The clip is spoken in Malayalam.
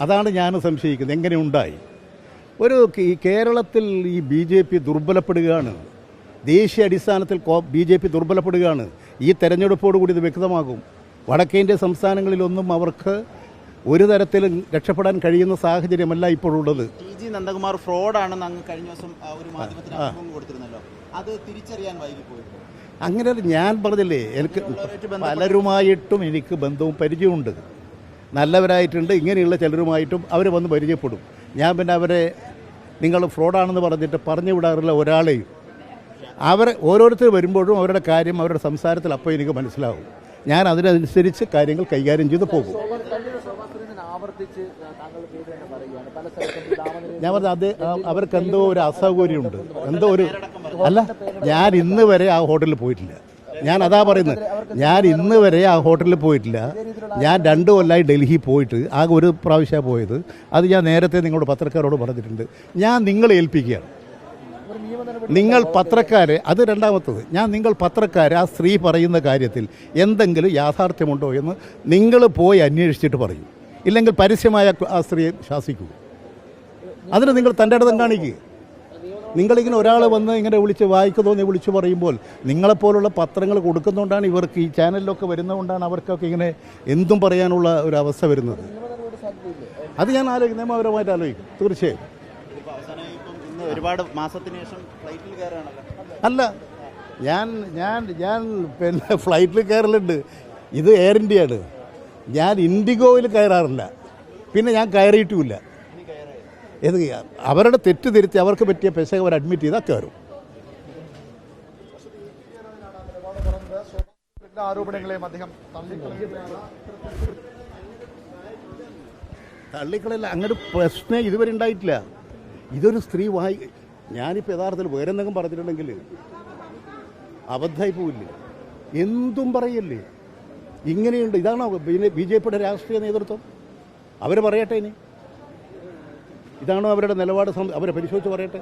അതാണ് ഞാൻ സംശയിക്കുന്നത്. എങ്ങനെ ഉണ്ടായി? ഒരു ഈ കേരളത്തിൽ ഈ ബി ജെ പി ദുർബലപ്പെടുകയാണ്. ദേശീയ അടിസ്ഥാനത്തിൽ ബി ജെ പി ദുർബലപ്പെടുകയാണ്. ഈ തെരഞ്ഞെടുപ്പോടുകൂടി ഇത് വ്യക്തമാകും. വടക്കേന്ത്യ സംസ്ഥാനങ്ങളിലൊന്നും അവർക്ക് ഒരു തരത്തിലും രക്ഷപ്പെടാൻ കഴിയുന്ന സാഹചര്യമല്ല ഇപ്പോഴുള്ളത്. ടി ജി നന്ദകുമാർ ഫ്രോഡാണെന്ന് അങ്ങ് കഴിഞ്ഞ ദിവസം ഒരു മാധ്യമത്തിന് അഭിമുഖം കൊടുത്തിരുന്നല്ലോ. അത് തിരിച്ചറിയാൻ അങ്ങനെ ഞാൻ പറഞ്ഞില്ലേ എനിക്ക് പലരുമായിട്ടും എനിക്ക് ബന്ധവും പരിചയമുണ്ട്. നല്ലവരായിട്ടുണ്ട്. ഇങ്ങനെയുള്ള ചിലരുമായിട്ടും അവർ വന്ന് പരിചയപ്പെടും. ഞാൻ പിന്നെ അവരെ നിങ്ങൾ ഫ്രോഡാണെന്ന് പറഞ്ഞിട്ട് പറഞ്ഞു വിടാറില്ല ഒരാളെയും അവർ ഓരോരുത്തർ വരുമ്പോഴും അവരുടെ കാര്യം അവരുടെ സംസാരത്തിൽ അപ്പോൾ എനിക്ക് മനസ്സിലാവും. ഞാൻ അതിനനുസരിച്ച് കാര്യങ്ങൾ കൈകാര്യം ചെയ്ത് പോകും. ഞാൻ പറഞ്ഞ അത് അവർക്ക് എന്തോ ഒരു അസൗകര്യമുണ്ട്. എന്തോ ഒരു അല്ല ഞാൻ ഇന്ന് വരെ ആ ഹോട്ടലിൽ പോയിട്ടില്ല. ഞാൻ അതാ പറയുന്നത്. ഞാൻ ഇന്ന് വരെ ആ ഹോട്ടലിൽ പോയിട്ടില്ല. ഞാൻ രണ്ട് കൊല്ലമായി ഡൽഹി പോയിട്ട് ആകെ ഒരു പ്രാവശ്യമാണ് പോയത്. അത് ഞാൻ നേരത്തെ നിങ്ങളുടെ പത്രക്കാരോട് പറഞ്ഞിട്ടുണ്ട്. ഞാൻ നിങ്ങളെ ഏൽപ്പിക്കുകയാണ്. നിങ്ങൾ പത്രക്കാരെ അത് രണ്ടാമത്തത്. ഞാൻ നിങ്ങൾ പത്രക്കാരെ ആ സ്ത്രീ പറയുന്ന കാര്യത്തിൽ എന്തെങ്കിലും യാഥാർത്ഥ്യമുണ്ടോ എന്ന് നിങ്ങൾ പോയി അന്വേഷിച്ചിട്ട് പറയും. ഇല്ലെങ്കിൽ പരസ്യമായ ആ സ്ത്രീയെ ശാസിക്കൂ. അതിന് നിങ്ങൾ തന്റെ ഇടം കാണിക്കുക നിങ്ങളിങ്ങനെ ഒരാൾ വന്ന് ഇങ്ങനെ വിളിച്ച് വായിക്ക് തോന്നി വിളിച്ചു പറയുമ്പോൾ നിങ്ങളെപ്പോലുള്ള പത്രങ്ങൾ കൊടുക്കുന്നതുകൊണ്ടാണ് ഇവർക്ക് ഈ ചാനലിലൊക്കെ വരുന്നതുകൊണ്ടാണ് അവർക്കൊക്കെ ഇങ്ങനെ എന്തും പറയാനുള്ള ഒരു അവസ്ഥ വരുന്നത്. അത് ഞാൻ ആലോചിക്കും നിയമപരമായിട്ട് ആലോചിക്കും തീർച്ചയായും. ഒരുപാട് മാസത്തിന് ശേഷം ഫ്ലൈറ്റിൽ അല്ല ഞാൻ ഞാൻ ഞാൻ പിന്നെ ഫ്ലൈറ്റിൽ കയറലുണ്ട്. ഇത് എയർ ഇന്ത്യയാണ്. ഞാൻ ഇൻഡിഗോയിൽ കയറാറില്ല. പിന്നെ ഞാൻ കയറിയിട്ടുമില്ല. ഏത് അവരുടെ തെറ്റ് തിരുത്തി അവർക്ക് പറ്റിയ പെശക അവർ അഡ്മിറ്റ് ചെയ്താൽ കയറും. ആരോപണങ്ങളെയും അദ്ദേഹം തള്ളിക്കളല്ല അങ്ങനെ പ്രശ്നം ഇതുവരെ ഉണ്ടായിട്ടില്ല. ഇതൊരു സ്ത്രീ വായി ഞാനിപ്പോൾ യഥാർത്ഥത്തിൽ വേറെ എന്തെങ്കിലും പറഞ്ഞിട്ടുണ്ടെങ്കിൽ അബദ്ധമായി പോവില്ലേ? എന്തും പറയല്ലേ? ഇങ്ങനെയുണ്ട്. ഇതാണോ ബി ജെ പിയുടെ രാഷ്ട്രീയ നേതൃത്വം? അവർ പറയട്ടെ ഇനി. ഇതാണോ അവരുടെ നിലപാട്? അവരെ പരിശോധിച്ച് പറയട്ടെ.